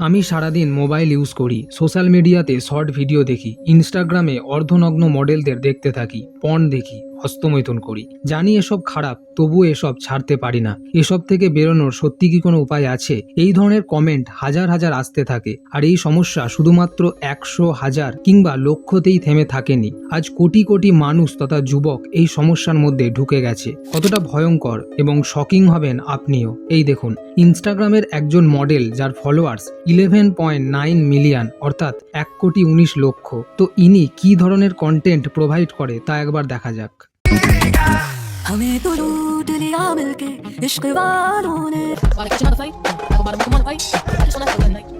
আমি সারাদিন mobile use করি, সোশ্যাল মিডিয়াতে শর্ট ভিডিও দেখি, ইনস্টাগ্রামে অর্ধনগ্ন মডেলদের দেখতে থাকি, পণ দেখি। হস্তমৈথুন করি। জানি এসব খারাপ, তবুও এসব ছাড়তে পারি না। এসব থেকে বেরোনোর সত্যি কি কোনো উপায় আছে? এই ধরনের কমেন্ট হাজার হাজার আসতে থাকে, আর এই সমস্যা শুধুমাত্র একশো হাজার কিংবা লক্ষতেই থেমে থাকেনি। আজ কোটি কোটি মানুষ তথা যুবক এই সমস্যার মধ্যে ঢুকে গেছে। কতটা ভয়ঙ্কর এবং শকিং হবেন আপনিও। এই দেখুন, ইনস্টাগ্রামের একজন মডেল যার followers eleven point nine million অর্থাৎ এক কোটি উনিশ লক্ষ। তো ইনি কি ধরনের কন্টেন্ট প্রোভাইড করে তা একবার দেখা যাক। हमें तो लूट लिया मिलके इश्क वालों ने Wanna catch another fight? Apple bottom, come on, fight. I just wanna have a good night.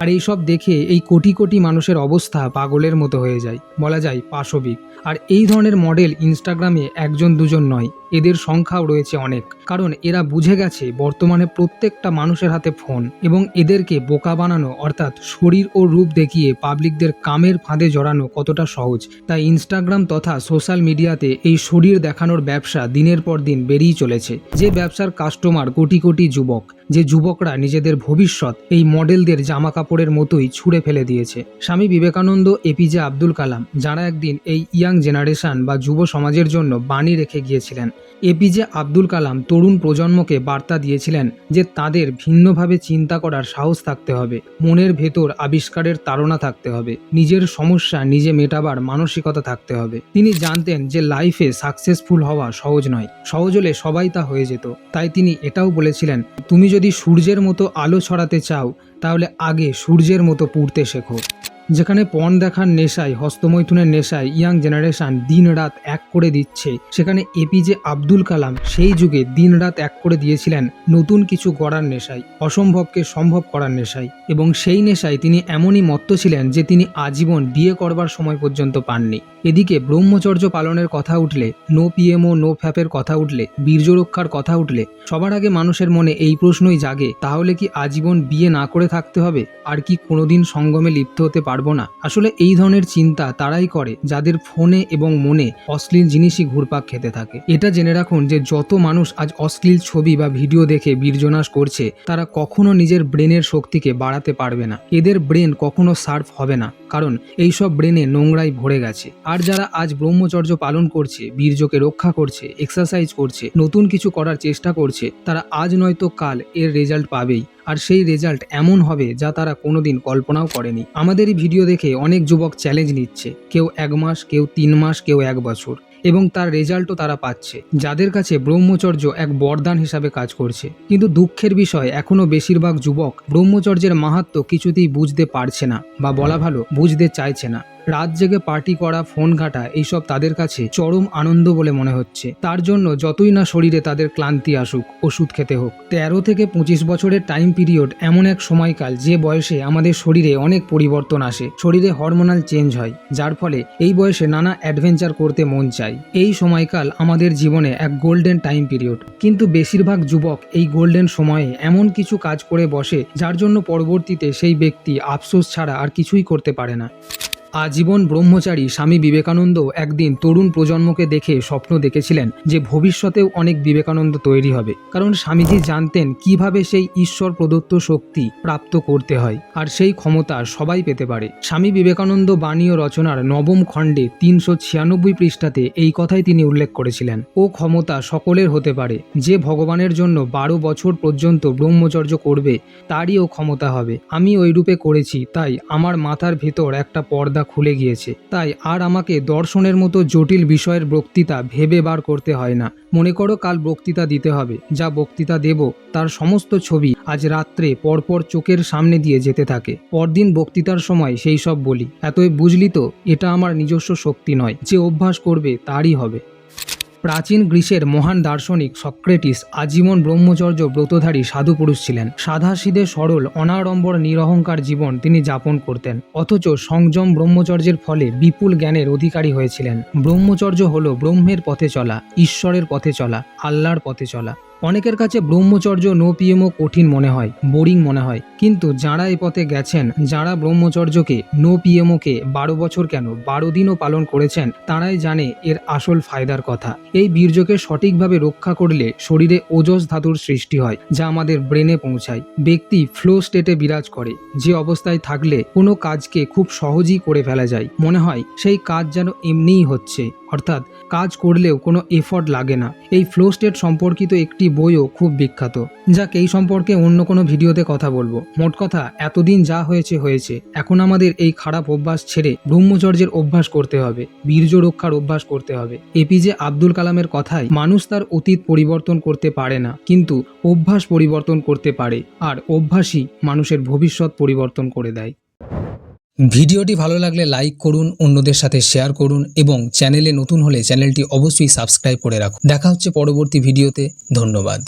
আর এইসব দেখে এই কোটি কোটি মানুষের অবস্থা পাগলের মতো হয়ে যায় বলা যায় পাশবিক আর এই ধরনের মডেল ইনস্টাগ্রামে একজন দুজন নয় এদের সংখ্যাও রয়েছে অনেক। কারণ এরা বুঝে গেছে বর্তমানে প্রত্যেকটা মানুষের হাতে ফোন এবং এদেরকে বোকা বানানো অর্থাৎ শরীর ও রূপ দেখিয়ে পাবলিকদের কামের ফাঁদে জড়ানো কতটা সহজ। তাই ইনস্টাগ্রাম তথা সোশ্যাল মিডিয়াতে এই শরীর দেখানোর ব্যবসা দিনের পর দিন বেরিয়ে চলেছে। যে ব্যবসার কাস্টমার কোটি কোটি যুবক, যে যুবকরা নিজেদের ভবিষ্যৎ এই মডেলদের জামা কাপড়ের মতোই ছুঁড়ে ফেলে দিয়েছে। স্বামী বিবেকানন্দ এপিজে আব্দুল কালাম, যারা একদিন এই ইয়াং জেনারেশন বা যুব সমাজের জন্য বাণী রেখে গিয়েছিলেন এপিজে আব্দুল কালাম তরুণ প্রজন্মকে বার্তা দিয়েছিলেন যে তাদের ভিন্নভাবে চিন্তা করার সাহস থাকতে হবে, মনের ভেতর আবিষ্কারের তাড়না থাকতে হবে, নিজের সমস্যা নিজে মেটাবার মানসিকতা থাকতে হবে। তিনি জানতেন যে লাইফে সাকসেসফুল হওয়া সহজ নয়, সহজ হলে সবাই তা হয়ে যেত। তাই তিনি এটাও বলেছিলেন, তুমি যদি সূর্যের মতো আলো ছড়াতে চাও, তাহলে আগে সূর্যের মতো পুড়তে শেখো। যেখানে পণ দেখার নেশায়, হস্তমৈথুনের নেশায় ইয়াং জেনারেশন দিন রাত এক করে দিচ্ছে। সেখানে এপিজে আব্দুল কালাম সেই যুগে দিন রাত এক করে দিয়েছিলেন নতুন কিছু গড়ার নেশায়, অসম্ভবকে সম্ভব করার নেশায়। এবং সেই নেশায় তিনি এমনই মত্ত ছিলেন যে তিনি আজীবন বিয়ে করবার সময় পর্যন্ত পাননি। এদিকে ব্রহ্মচর্য পালনের কথা উঠলে, নো পিএমও নো ফ্যাপের কথা উঠলে বীর্য রক্ষার কথা উঠলে, সবার আগে মানুষের মনে এই প্রশ্নই জাগে, তাহলে কি আজীবন বিয়ে না করে থাকতে হবে? আর কি কোনোদিন সঙ্গমে লিপ্ত হতে পারব? না। আসলে এই ধরনের চিন্তা তারাই করে যাদের ফোনে এবং মনে অশ্লীল জিনিসই ঘুরপাক খেতে থাকে। এটা জেনে রাখুন যে যত মানুষ আজ অশ্লীল ছবি বা ভিডিও দেখে বীর্যনাশ করছে, তারা কখনো নিজের ব্রেনের শক্তিকে বাড়াতে পারবে না। এদের ব্রেন কখনো সার্ফ হবে না, কারণ এইসব ব্রেনে নোংরাই ভরে গেছে। আর যারা আজ ব্রহ্মচর্য পালন করছে, বীর্যকে রক্ষা করছে এক্সারসাইজ করছে, নতুন কিছু করার চেষ্টা করছে, তারা আজ নয়তো কাল এর রেজাল্ট পাবেই। আর সেই রেজাল্ট এমন হবে যা তারা কোনোদিন কল্পনাও করেনি। আমাদের এই ভিডিও দেখে অনেক যুবক চ্যালেঞ্জ নিচ্ছে, কেউ এক মাস, কেউ তিন মাস, কেউ এক বছর। এবং তার রেজাল্টও তারা পাচ্ছে। যাদের কাছে ব্রহ্মচর্য এক বরদান হিসাবে কাজ করছে। কিন্তু দুঃখের বিষয়, এখনও বেশিরভাগ যুবক ব্রহ্মচর্যের মাহাত্ম কিছুতেই বুঝতে পারছে না বা বলা ভালো, বুঝতে চাইছে না। রাত জেগে পার্টি করা ফোন ঘাটা, এইসব তাদের কাছে চরম আনন্দ বলে মনে হচ্ছে। তার জন্য যতই না শরীরে তাদের ক্লান্তি আসুক, ওষুধ খেতে হোক। তেরো থেকে পঁচিশ বছরের টাইম পিরিয়ড এমন এক সময়কাল যে বয়সে আমাদের শরীরে অনেক পরিবর্তন আসে। শরীরে হরমোনাল চেঞ্জ হয়, যার ফলে এই বয়সে নানা অ্যাডভেঞ্চার করতে মন চায়। এই সময়কাল আমাদের জীবনে এক গোল্ডেন টাইম পিরিয়ড কিন্তু বেশিরভাগ যুবক এই গোল্ডেন সময়ে এমন কিছু কাজ করে বসে, যার জন্য পরবর্তীতে সেই ব্যক্তি আফসোস ছাড়া আর কিছুই করতে পারে না। আজীবন ব্রহ্মচারী স্বামী বিবেকানন্দ একদিন তরুণ প্রজন্মকে দেখে স্বপ্ন দেখেছিলেন যে ভবিষ্যতেও অনেক বিবেকানন্দ তৈরি হবে। কারণ স্বামীজি জানতেন কীভাবে সেই ঈশ্বর প্রদত্ত শক্তি প্রাপ্ত করতে হয় আর সেই ক্ষমতা সবাই পেতে পারে। স্বামী বিবেকানন্দ বাণী ও রচনার নবম খণ্ডে তিনশো ছিয়ানব্বই পৃষ্ঠাতে এই কথাই তিনি উল্লেখ করেছিলেন। ও ক্ষমতা সকলের হতে পারে। যে ভগবানের জন্য বারো বছর পর্যন্ত ব্রহ্মচর্য করবে, তারই ও ক্ষমতা হবে। আমি ওই রূপে করেছি, তাই আমার মাথার ভেতর একটা পর্দা খুলে গিয়েছে। তাই আর আমাকে দর্শনের মতো জটিল বিষয়ের বক্তৃতা ভেবে বার করতে হয় না। মনে করো কাল বক্তৃতা দিতে হবে। যা বক্তৃতা দেব, তার সমস্ত ছবি আজ রাত্রে পরপর চোখের সামনে দিয়ে যেতে থাকে। পরদিন বক্তৃতার সময় সেই সব বলি। এতই বুঝলি তো, এটা আমার নিজস্ব শক্তি নয়। যে অভ্যাস করবে, তারই হবে। প্রাচীন গ্রীসের মহান দার্শনিক সক্রেটিস আজীবন ব্রহ্মচর্য ব্রতধারী সাধু পুরুষ ছিলেন। সাধাসিধে সরল, অনাড়ম্বর, নিরহংকার জীবন তিনি যাপন করতেন। অথচ সংযম ব্রহ্মচর্যের ফলে বিপুল জ্ঞানের অধিকারী হয়েছিলেন। ব্রহ্মচর্য হল ব্রহ্মের পথে চলা, ঈশ্বরের পথে চলা, আল্লাহর পথে চলা। অনেকের কাছে ব্রহ্মচর্য নো পিএমও কঠিন মনে হয়, বোরিং মনে হয়। কিন্তু যারা এ পথে গেছেন, যারা ব্রহ্মচর্যকে নো পিএমওকে বারো বছর কেন, বারো দিনও পালন করেছেন, তারাই জানে এর আসল ফায়দার কথা। এই বীর্যকে সঠিকভাবে রক্ষা করলে শরীরে ওজস ধাতুর সৃষ্টি হয়, যা আমাদের ব্রেনে পৌঁছায়। ব্যক্তি ফ্লো স্টেটে বিরাজ করে, যে অবস্থায় থাকলে কোনো কাজকে খুব সহজেই করে ফেলা যায়। মনে হয়, সেই কাজ যেন এমনিই হচ্ছে। অর্থাৎ কাজ করলেও কোনো এফর্ট লাগে না। এই ফ্লো স্টেট সম্পর্কিত একটি বইও খুব বিখ্যাত। যাক, এই সম্পর্কে অন্য কোনো ভিডিওতে কথা বলব। মোট কথা, এতদিন যা হয়েছে হয়েছে। এখন আমাদের এই খারাপ অভ্যাস ছেড়ে ব্রহ্মচর্যের অভ্যাস করতে হবে, বীর্য রক্ষার অভ্যাস করতে হবে। এপিজে আব্দুল কালামের কথায়, মানুষ তার অতীত পরিবর্তন করতে পারে না, কিন্তু অভ্যাস পরিবর্তন করতে পারে, আর অভ্যাসই মানুষের ভবিষ্যৎ পরিবর্তন করে দেয়। ভিডিওটি ভালো লাগলে লাইক করুন, অন্যদের সাথে শেয়ার করুন এবং চ্যানেলে নতুন হলে চ্যানেলটি অবশ্যই সাবস্ক্রাইব করে রাখুন। দেখা হচ্ছে পরবর্তী ভিডিওতে। ধন্যবাদ।